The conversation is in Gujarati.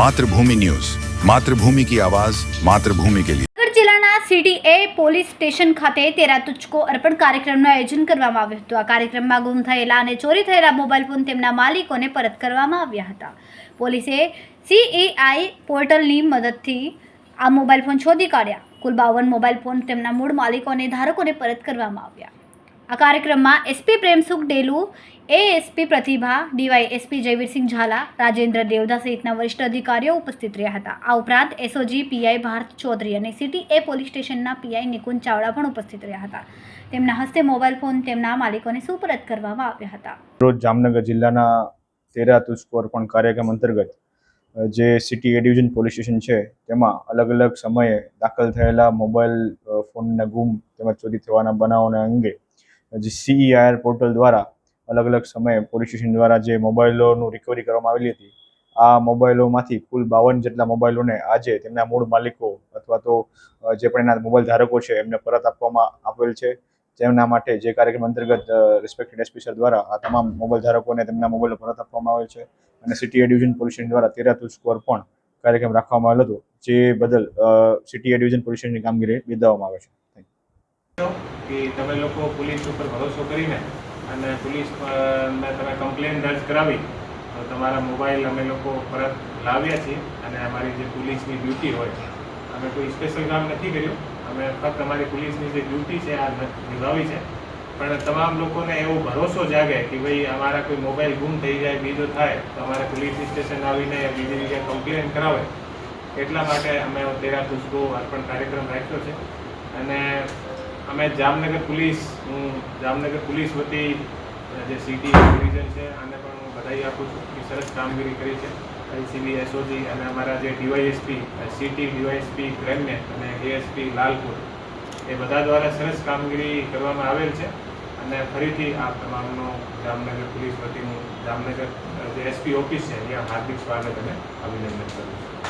માતૃભૂમિ ન્યૂઝ. માતૃભૂમિ કી આવાજ, માતૃભૂમિ કે લિયે. જિલ્લાના સીડીએ પોલીસ સ્ટેશન ખાતે તેરા તુચકો અર્પણ કાર્યક્રમનું આયોજન કરવામાં આવ્યું હતું. આ કાર્યક્રમમાં ગુમ થયેલા અને ચોરી થયેલા મોબાઈલ ફોન તેમના માલિકોને પરત કરવામાં આવ્યા હતા. પોલીસે સીએઆઈ પોર્ટલની મદદથી આ મોબાઈલ ફોન શોધી કાઢ્યા. કુલ બાવન મોબાઈલ ફોન તેમના મૂળ માલિકોને ધારકોને પરત કરવામાં આવ્યા. આ કાર્યક્રમમાં SP Premsukh Delu, ASP Pratibha, DYSP Jayvirsinh Zala, Rajendra Devda સહિતના વરિષ્ઠ અધિકારીઓ ઉપસ્થિત રહ્યા હતા. આ ઉપરાંત એસઓજી પીઆઈ ભારત ચૌધરી અને સિટી એ પોલીસ સ્ટેશનના પીઆઈ નિકુંજ ચાવડા પણ ઉપસ્થિત રહ્યા હતા. તેમના હસ્તે મોબાઈલ ફોન તેમના માલિકોને સુપરત કરવામાં આવ્યા હતા. રોજ જામનગર જિલ્લાના તેરા તુસ્કો પણ કાર્યક્રમ અંતર્ગત જે city A division police station છે, તેમાં અલગ અલગ સમયે દાખલ થયેલા મોબાઈલ ફોનના ગુમ તેમજ ચોરી થવાના બનાવોના અંગે જે સીઈઆર પોર્ટલ દ્વારા અલગ અલગ સમયે પોલીસ સ્ટેશન દ્વારા જે મોબાઈલોનું રિકવરી કરવામાં આવેલી હતી, આ મોબાઈલોમાંથી કુલ બાવન જેટલા મોબાઈલોને આજે તેમના મૂળ માલિકો અથવા તો જે પણ એના મોબાઈલ ધારકો છે, એમને પરત આપવામાં આપેલ છે. તેમના માટે જે કાર્યક્રમ અંતર્ગત રિસ્પેક્ટેડ એસપી સર દ્વારા આ તમામ મોબાઈલ ધારકોને તેમના મોબાઈલો પરત આપવામાં આવેલ છે. અને સિટી એડિવિઝન ડિવિઝન પોલીસ દ્વારા તેરાતુ સ્કોર પણ કાર્યક્રમ રાખવામાં આવેલો હતો, જે બદલ સિટી એડિવિઝન ડિવિઝન પોલીસ કામગીરી બિરદાવવામાં આવે છે. Thank you. કે તમે લોકો પોલીસ ઉપર ભરોસો કરીને અને પોલીસ અ, તમે કમ્પ્લેન દર્જ કરાવી તો તમારા મોબાઈલ અમે લોકો પરત લાવ્યા છીએ અને અમારી જે પોલીસની ડ્યુટી હોય અમે કોઈ સ્પેશિયલ કામ નથી કર્યું. અમે ફક્ત અમારી પોલીસની જે ડ્યુટી છે આ નિભાવી છે. પણ તમામ લોકોને એવો ભરોસો જાગે કે ભાઈ અમારા કોઈ મોબાઈલ ગુમ થઈ જાય બીજો થાય તો અમારે પોલીસ સ્ટેશન આવીને બીજી જગ્યાએ કમ્પ્લેન કરાવે. એટલા માટે અમે તેરા તુસ્કો અર્પણ કાર્યક્રમ રાખ્યો છે. અને અમે જામનગર પોલીસ, હું જામનગર પોલીસ વતી જે સિટી ડિવિઝન છે, આને પણ હું બધાઈ આપું છું. કે સરસ કામગીરી કરી છે. આઈસીબી એસઓજી અને અમારા જે ડીવાયએસપી સિટી ડીવાયએસપી ગ્રેમ્ય અને એએસપી લાલપુર, એ બધા દ્વારા સરસ કામગીરી કરવામાં આવેલ છે. અને ફરીથી આ તમામનો જામનગર પોલીસ વતી હું જામનગર જે એસપી ઓફિસ છે ત્યાં હાર્દિક સ્વાગત અને અભિનંદન કરું છું.